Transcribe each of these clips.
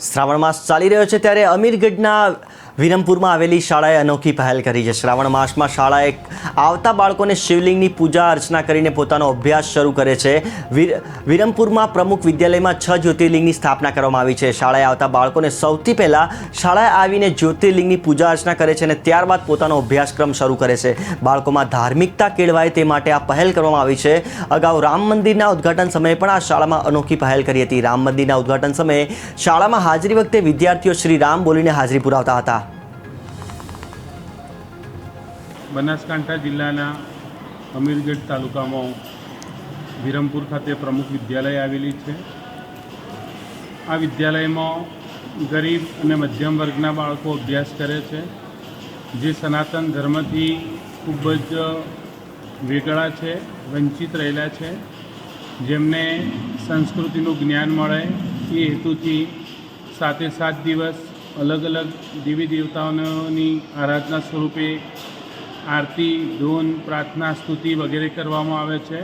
શ્રાવણ માસ ચાલી રહ્યો છે ત્યારે અમીરગઢના વિરમપુરમાં આવેલી શાળાએ અનોખી પહેલ કરી છે. શ્રાવણ માસમાં શાળાએ આવતા બાળકોને શિવલિંગની પૂજા અર્ચના કરીને પોતાનો અભ્યાસ શરૂ કરે છે. વીર, વિરમપુરમાં પ્રમુખ વિદ્યાલયમાં છ જ્યોતિર્લિંગની સ્થાપના કરવામાં આવી છે. શાળાએ આવતા બાળકોને સૌથી પહેલાં શાળાએ આવીને જ્યોતિર્લિંગની પૂજા અર્ચના કરે છે અને ત્યારબાદ પોતાનો અભ્યાસક્રમ શરૂ કરે છે. બાળકોમાં ધાર્મિકતા કેળવાય તે માટે આ પહેલ કરવામાં આવી છે. અગાઉ રામ મંદિરના ઉદ્ઘાટન સમયે પણ આ શાળામાં અનોખી પહેલ કરી હતી. રામ મંદિરના ઉદ્ઘાટન સમયે શાળામાં હાજરી વખતે વિદ્યાર્થીઓ શ્રી રામ બોલીને હાજરી પુરાવતા હતા. બનાસકાંઠા જિલ્લાના અમીરગઢ તાલુકામાં વિરમપુર ખાતે પ્રમુખ વિદ્યાલય આવેલી છે. આ વિદ્યાલયમાં ગરીબ અને મધ્યમ વર્ગના બાળકો અભ્યાસ કરે છે. જે સનાતન ધર્મથી ખૂબ જ વેગળા છે, વંચિત રહેલા છે. જેમને સંસ્કૃતિનું જ્ઞાન મળે એ હેતુથી સાતે સાત દિવસ અલગ અલગ દેવી દેવતાઓની આરાધના સ્વરૂપે આરતી, ધૂન, પ્રાર્થના, સ્તુતિ વગેરે કરવામાં આવે છે.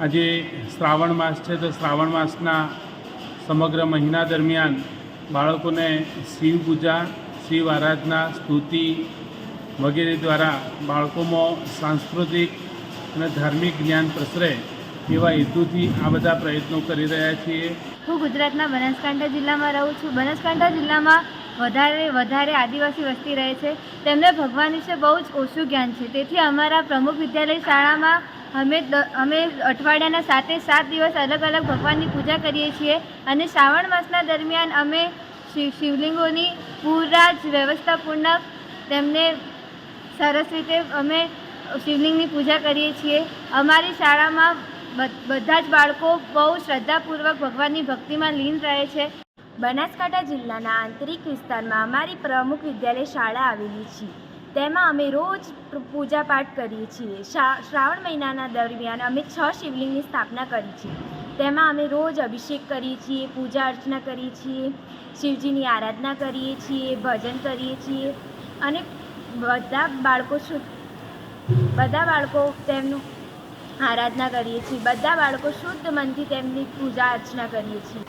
આજે શ્રાવણ માસ છે તો શ્રાવણ માસના સમગ્ર મહિના દરમિયાન બાળકોને શિવ પૂજા, શિવ આરાધના, સ્તુતિ વગેરે દ્વારા બાળકોમાં સાંસ્કૃતિક અને ધાર્મિક જ્ઞાન પ્રસરે એવા હેતુથી આ બધા પ્રયત્નો કરી રહ્યા છીએ. હું ગુજરાતના બનાસકાંઠા જિલ્લામાં રહું છું. બનાસકાંઠા જિલ્લામાં વધારે વધારે આદિવાસી વસ્તી રહે છે. તેમને ભગવાન વિશે બહુ જ ઓછું જ્ઞાન છે. તેથી અમારા પ્રમુખ વિદ્યાલય શાળામાં અમે અમે અઠવાડિયાના સાતે સાત દિવસ અલગ અલગ ભગવાનની પૂજા કરીએ છીએ અને શ્રાવણ માસના દરમિયાન અમે શિવ શિવલિંગોની પૂરા જ વ્યવસ્થાપૂર્ણક તેમને સરસ રીતે અમે શિવલિંગની પૂજા કરીએ છીએ. અમારી શાળામાં બધા જ બાળકો બહુ શ્રદ્ધાપૂર્વક ભગવાનની ભક્તિમાં લીન રહે છે. બનાસકાંઠા જિલ્લાના આંતરિક વિસ્તારમાં અમારી પ્રમુખ વિદ્યાલય શાળા આવેલી છે. તેમાં અમે રોજ પૂજાપાઠ કરીએ છીએ. શ્રાવણ મહિનાના દરમિયાન અમે છ શિવલિંગની સ્થાપના કરી છે. તેમાં અમે રોજ અભિષેક કરીએ છીએ, પૂજા અર્ચના કરીએ છીએ, શિવજીની આરાધના કરીએ છીએ, ભજન કરીએ છીએ અને બધા બાળકો બધા બાળકો તેમનું આરાધના કરીએ છીએ. બધા બાળકો શુદ્ધ મનથી તેમની પૂજા અર્ચના કરીએ છીએ.